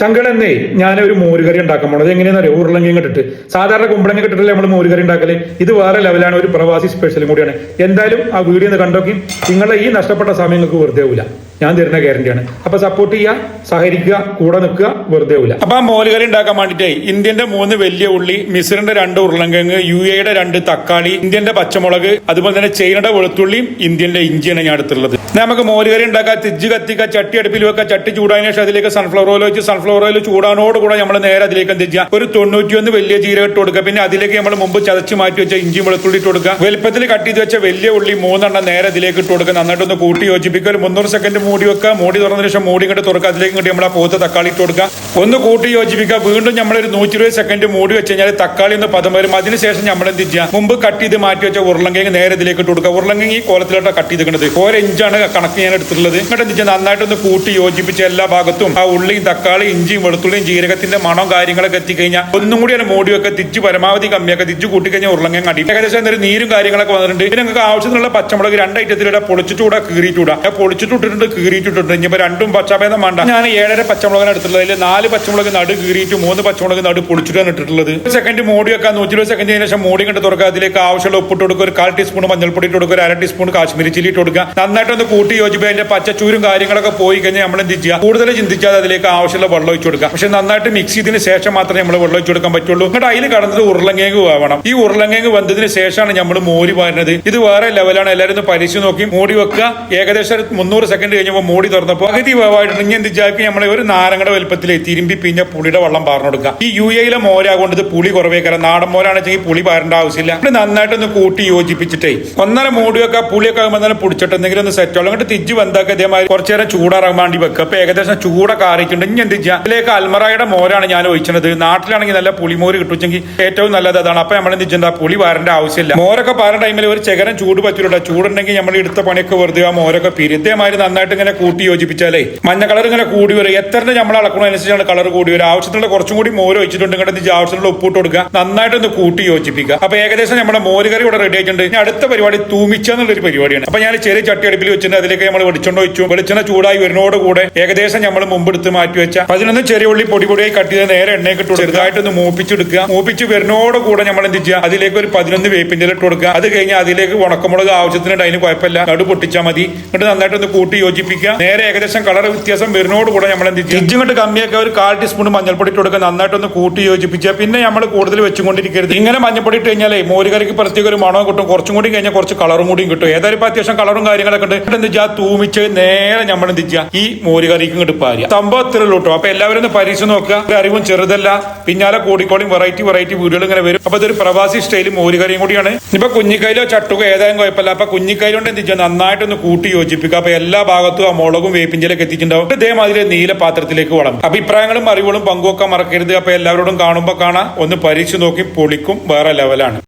ചങ്കളെന്നേ ഞാൻ ഒരു മോരുകറി ഉണ്ടാക്കാൻ പോണത്. എങ്ങനെയാണെന്ന് അറിയോ ഇട്ടിട്ട്. സാധാരണ കുമ്പളങ്ങ ഇട്ടിട്ടല്ലേ നമ്മൾ മോരുകറി ഉണ്ടാക്കൽ? ഇത് വേറെ ലെവലാണ് ഒരു പ്രവാസി സ്പെഷ്യലും കൂടിയാണ്. എന്തായാലും ആ വീഡിയോ ഒന്ന് കണ്ടോക്കി. നിങ്ങളെ ഈ നഷ്ടപ്പെട്ട സമയങ്ങൾക്ക് വെറുതെ ആവില്ല ഞാൻ തരുന്ന ഗ്യാരണ്ടിയാണ് അപ്പൊ സപ്പോർട്ട് ചെയ്യുക സഹകരിക്കുക കൂടെ നിൽക്കുക വെറുതെ ഇല്ല അപ്പൊ ആ മോലുകറി ഉണ്ടാക്കാൻ വേണ്ടിയിട്ട് ഇന്ത്യന്റെ മൂന്ന് വലിയ ഉള്ളി മിസ്രിന്റെ രണ്ട് ഉരുളങ്കിഴങ്ങ് യു എയുടെ രണ്ട് തക്കാളി ഇന്ത്യന്റെ പച്ചമുളക് അതുപോലെ തന്നെ ചൈനയുടെ വെളുത്തുള്ളിയും ഇന്ത്യന്റെ ഇഞ്ചിയാണ് ഞാൻ എടുത്തുള്ളത് എന്നാ നമുക്ക് മോലുകറി ഉണ്ടാക്കുക തിജ്ജ് കത്തിക്കുക ചട്ടി അടുപ്പിൽ വെക്കുക ചട്ടി ചൂടാൻ ശേഷം അതിലേക്ക് സൺഫ്ലവർ ഓയിൽ വെച്ച് സൺഫ്ലവർ ഓയിൽ ചൂടാനോട് കൂടെ നമ്മൾ നേരെ അതിലേക്ക് എന്ത് ചെയ്യുക? ഒരു തൊണ്ണൂറ്റിയൊന്ന് വലിയ ജീരകം ഇട്ട് കൊടുക്കുക. പിന്നെ അതിലേക്ക് നമ്മൾ മുമ്പ് ചതച്ച് മാറ്റി വെച്ച ഇഞ്ചി വെളുത്തുള്ളി ഇട്ട് കൊടുക്കുക. വലുപ്പത്തിൽ കട്ട് ചെയ്ത് വെച്ച വലിയ ഉള്ളി മൂന്നെണ്ണം നേരെ അതിലേക്ക് ഇട്ട് കൊടുക്കുക. നന്നായിട്ടൊന്ന് കൂട്ടി യോജിപ്പിക്കുക. ഒരു മുന്നൂറ് സെക്കൻഡ് മൂടി വെക്കുക. മൂടി തുറന്നതിന് ശേഷം മൂടി ഇങ്ങോട്ട് തുറക്കുക. അതിലേക്ക് ഇങ്ങോട്ട് നമ്മൾ ആ പോത്ത് തക്കാളി ഇട്ട് കൊടുക്കുക. ഒന്ന് കൂട്ടി യോജിപ്പിക്കുക. വീണ്ടും നമ്മൾ ഒരു നൂറ്റി ഇരുപത് സെക്കൻഡ് മൂടി വെച്ച് കഴിഞ്ഞാൽ തക്കാളി ഒന്ന് പദം വരും. അതിനുശേഷം നമ്മൾ എന്ത് ചെയ്യുക? മുമ്പ് കട്ട് ചെയ്ത് മാറ്റി വെച്ച ഉരുളങ്കിഴങ്ങ് നേരെ ഇതിലേക്ക് ഇട്ട് കൊടുക്കുക. ഉരുളങ്കിഴങ്ങ് ഈ കോലത്തിലോട്ട് കട്ട് ചെയ്തിരിക്കുന്നത്. ഓരോ ഇഞ്ചാണ് കണക്ക് ഞാൻ എടുത്തിട്ടുള്ളത്. ഇങ്ങോട്ട് എന്ത് ചെയ്യുക? നന്നായിട്ടൊന്ന് കൂട്ടി യോജിപ്പിച്ച് എല്ലാ ഭാഗത്തും ആ ഉള്ളിയും തക്കാളി ഇഞ്ചിയും വെളുത്തുള്ളിയും ജീരകത്തിന്റെ മണം കാര്യങ്ങളൊക്കെ എത്തിക്കഴിഞ്ഞാൽ ഒന്നും കൂടി അതിന് മൂടി വെക്കുക. തിരിച്ച് പരമാവധി കമ്മിയാക്കുക. തിരിച്ച് കൂട്ടിക്കഴിഞ്ഞാൽ ഉരുളങ്ങൻ അടി. ഏകദേശം എന്തൊരു നീരും കാര്യങ്ങളൊക്കെ വന്നിട്ടുണ്ട്. പിന്നെ നിങ്ങൾക്ക് ആവശ്യത്തിനുള്ള പച്ചമുളക് രണ്ട് ഐറ്റത്തിലൂടെ പൊളിച്ചിട്ടൂടെ കീറിയിട്ടൂടാ പൊളിച്ചിട്ടിട്ടുണ്ട് കീറിയിട്ടിട്ടുണ്ട് ഇനിയിപ്പോ രണ്ടും പച്ചഭേദം വേണ്ട. ഞാൻ ഏഴര പച്ചമുളകിന് എടുത്തിട്ടുള്ളത്. അതിൽ നാല് പച്ചമുളക് നടു കീറിയിട്ട് മൂന്ന് പച്ചമുളക് നടു പൊളിച്ചിട്ടാണ് ഇട്ടിട്ടുള്ളത്. ഒരു സെക്കൻഡ് മോടി വെക്കാൻ നൂറ്റി ഇരുപത് സെക്കൻഡ് ശേഷം മോടി കണ്ട് തുറക്കുക അതിലേക്ക് ആവശ്യമുള്ള ഉപ്പിട്ട് കൊടുക്കുക. ഒരു കാൽ ടീസ്പൂൺ മഞ്ഞൾപ്പൊടി ഇട്ട് കൊടുക്കുക. ഒരു അര ടീസ്പൂൺ കാശ്മീരി ചില്ലി ഇട്ട് കൊടുക്കുക. നന്നായിട്ടൊന്ന് കൂട്ടി യോജിപ്പ് അതിന്റെ പച്ചച്ചൂരും കാര്യങ്ങളൊക്കെ പോയി കഴിഞ്ഞാൽ നമ്മൾ എന്ത് ചെയ്യുക? കൂടുതൽ ചിന്തിച്ചാൽ അതിലേക്ക് ആവശ്യമുള്ള വെള്ളം ഒഴിച്ചു കൊടുക്കുക. പക്ഷെ നന്നായിട്ട് മിക്സ് ചെയ്തതിന് ശേഷം മാത്രമേ നമ്മൾ വെള്ളം ഒഴിച്ചു കൊടുക്കാൻ പറ്റുള്ളൂ. എന്നിട്ട് അതിൽ കടന്നത് ഉരുളങ്ങേങ്ങ് വേണം ഈ ഉരുളങ്ങേങ്ങ് വന്നതിന് ശേഷമാണ് നമ്മൾ മോരി പാരുന്നത് ഇത് വേറെ ലെവലാണ് എല്ലാവരും ഒന്ന് നോക്കി. മോടി വെക്കുക. ഏകദേശം മുന്നൂറ് സെക്കൻഡ് കഴിഞ്ഞപ്പോൾ മോടി തുറന്നപ്പോൾ പകുതി വേവായിട്ട് ഇനി എന്ത് ചാക്കി നമ്മളെ ഒരു നാരങ്ങയുടെ വലുപ്പത്തിൽ തിരുമ്പി പിന്നെ പുളിയുടെ വെള്ളം പാർന്നു കൊടുക്കുക ഈ യു എയിലെ മോരാകൊണ്ട് ഇത് പുളി കുറവേക്കാരം നാടൻ മോരാണെങ്കിൽ പുളി പാരേണ്ട ആവശ്യമില്ല. ഇത് നന്നായിട്ടൊന്ന് കൂട്ടി യോജിപ്പിച്ചിട്ടേ. ഒന്നര മോടിയൊക്കെ പുളിയൊക്കെ ആകുമ്പോൾ തന്നെ പിടിച്ചിട്ട് എന്തെങ്കിലും ഒന്ന് സെറ്റ് അങ്ങോട്ട് തിരിച്ച് വന്നാക്കുക ഇതേമാതിരി കുറച്ചു നേരം ചൂടാറാൻ വേണ്ടി വെക്കുക. അപ്പൊ ഏകദേശം ചൂട ആറിയിട്ടുണ്ട്. ഇനി എന്ത് ചെയ്യാം? അതിലേക്ക് അൽമറായുടെ മോരാണ് ഞാൻ ഒഴിച്ചത് നാട്ടിലാണെങ്കിൽ നല്ല പുളിമോര് കിട്ടുവെങ്കിൽ ഏറ്റവും നല്ലത് അതാണ്. അപ്പൊ നമ്മൾ എന്ത് പുളി പാരേണ്ട ആവശ്യമില്ല. മോരൊക്കെ പാരുന്ന ടൈമിൽ ഒരു ചകരം ചൂട് പറ്റൂല ചൂടുണ്ടെങ്കിൽ നമ്മൾ എടുത്ത പണിയൊക്കെ വെറുതെ ആ മോരൊക്കെ പിരി. നന്നായിട്ട് ഇങ്ങനെ കൂട്ടി യോജിപ്പിച്ചാലേ മഞ്ഞ കളർ ഇങ്ങനെ കൂടി വരും. എത്ര നമ്മൾ അളക്കണതനുസരിച്ചാണ് കളർ കൂടി വരും. ആവശ്യത്തിനുള്ള കുറച്ചും കൂടി മോര് വെച്ചിട്ടുണ്ട് ഇങ്ങോട്ട്? ആവശ്യത്തിനുള്ള ഉപ്പിട്ട് കൊടുക്കുക. നന്നായിട്ടൊന്ന് കൂട്ടി യോജിപ്പിക്കുക. അപ്പൊ ഏകദേശം നമ്മുടെ മോര് കറി ഇവിടെ റെഡി ആയിട്ടുണ്ട്. ഇനി അടുത്ത പരിപാടി തൂമിച്ച എന്നുള്ളൊരു പരിപാടിയാണ്. അപ്പൊ ഞാൻ ചെറിയ ചട്ടി അടുപ്പിൽ വെച്ചിട്ട് അതിലേക്ക് നമ്മൾ വെളിച്ചെണ്ണ വെച്ചു വെളിച്ചെണ്ണ ചൂടായി വരുന്നതോടുകൂടെ ഏകദേശം നമ്മൾ മുമ്പ് എടുത്ത് മാറ്റി വെച്ച പതിനൊന്ന് ചെറിയ ഉള്ളി പൊടി പൊടിയായി കട്ട് ചെയ്ത് നേരെ എണ്ണയൊക്കെ ഇട്ട് ചെറുതായിട്ടൊന്ന് മൂപ്പിച്ചെടുക്കുക. മൂപ്പിച്ച് വരുന്നതോടുകൂടെ നമ്മൾ എന്ത് ചെയ്യുക? അതിലേക്ക് ഒരു പതിനൊന്ന് വേപ്പിന്റെ ഇട്ട് കൊടുക്കുക. അത് കഴിഞ്ഞ് അതിലേക്ക് ഉണക്കമുളക് ആവശ്യത്തിന് അതിന് കുഴപ്പമില്ല. നടു പൊട്ടിച്ചാൽ മതി. എന്നിട്ട് നന്നായിട്ടൊന്ന് കൂട്ടി യോജിപ്പിക്കുക നേരെ ഏകദേശം കളർ വ്യത്യാസം വരുന്നതോട് കൂടെ നമ്മൾ എന്ത് ചെയ്യും ഇങ്ങോട്ട് കമ്മിയൊക്കെ ഒരു കാൽ ടീസ്പൂൺ മഞ്ഞൾപ്പൊടി ഇട്ട് കൊടുക്കുക. നന്നായിട്ടൊന്ന് കൂട്ടി യോജിപ്പിക്കുക പിന്നെ നമ്മൾ കൂടുതൽ വെച്ചുകൊണ്ടിരിക്കരുത്. ഇങ്ങനെ മഞ്ഞൾപ്പൊടി ഇട്ട് കഴിഞ്ഞാലേ മോരുകറിക്ക് പ്രത്യേക ഒരു മണവും കിട്ടും. കുറച്ചും കൂടി കഴിഞ്ഞാൽ കുറച്ച് കളറും കൂടിയും കിട്ടും. ഏതായാലും അത്യാവശ്യം കളറും കാര്യങ്ങളൊക്കെ ഉണ്ട്. എന്താ ചെയ്യുക? തൂമിച്ച് നേരെ നമ്മൾ എന്ത് ചെയ്യുക? ഈ മോരുകറിക്കും ഇങ്ങോട്ട് പാരുക. സംഭവത്തിലുള്ളൂ കേട്ടോ. അപ്പൊ എല്ലാവരും ഒന്ന് പരീക്ഷ നോക്കുക. ഒരു അറിവും ചെറുതല്ല. പിന്നാലെ കൂടിക്കോളിയും വെറൈറ്റി വെറൈറ്റി വീഡിയോകൾ ഇങ്ങനെ വരും. അപ്പൊ ഇതൊരു പ്രവാസി സ്റ്റൈൽ മോരുകറിയും കൂടിയാണ്. ഇപ്പൊ കുഞ്ഞിക്കൈലോ ചട്ടുകോ ഏതായാലും കുഴപ്പമില്ല. അപ്പൊ കുഞ്ഞിക്കൈലോണ്ട് എന്ത് ചെയ്യുക? നന്നായിട്ടൊന്ന് കൂട്ടി യോജിപ്പിക്കുക. അപ്പൊ എല്ലാ ഭാഗത്തും ആ മുളകും വേപ്പിഞ്ചിലൊക്കെ എത്തിയിട്ടുണ്ടാവും. ഇതേമാതിരി നീല പാത്രത്തിലേക്ക് വളം. അഭിപ്രായങ്ങളും അറിവുകളും പങ്കുവെക്കാൻ മറക്കരുത്. അപ്പൊ എല്ലാവരോടും കാണുമ്പോൾ കാണാം. ഒന്ന് പരീക്ഷ നോക്കി പൊളിക്കും. വേറെ ലെവലാണ്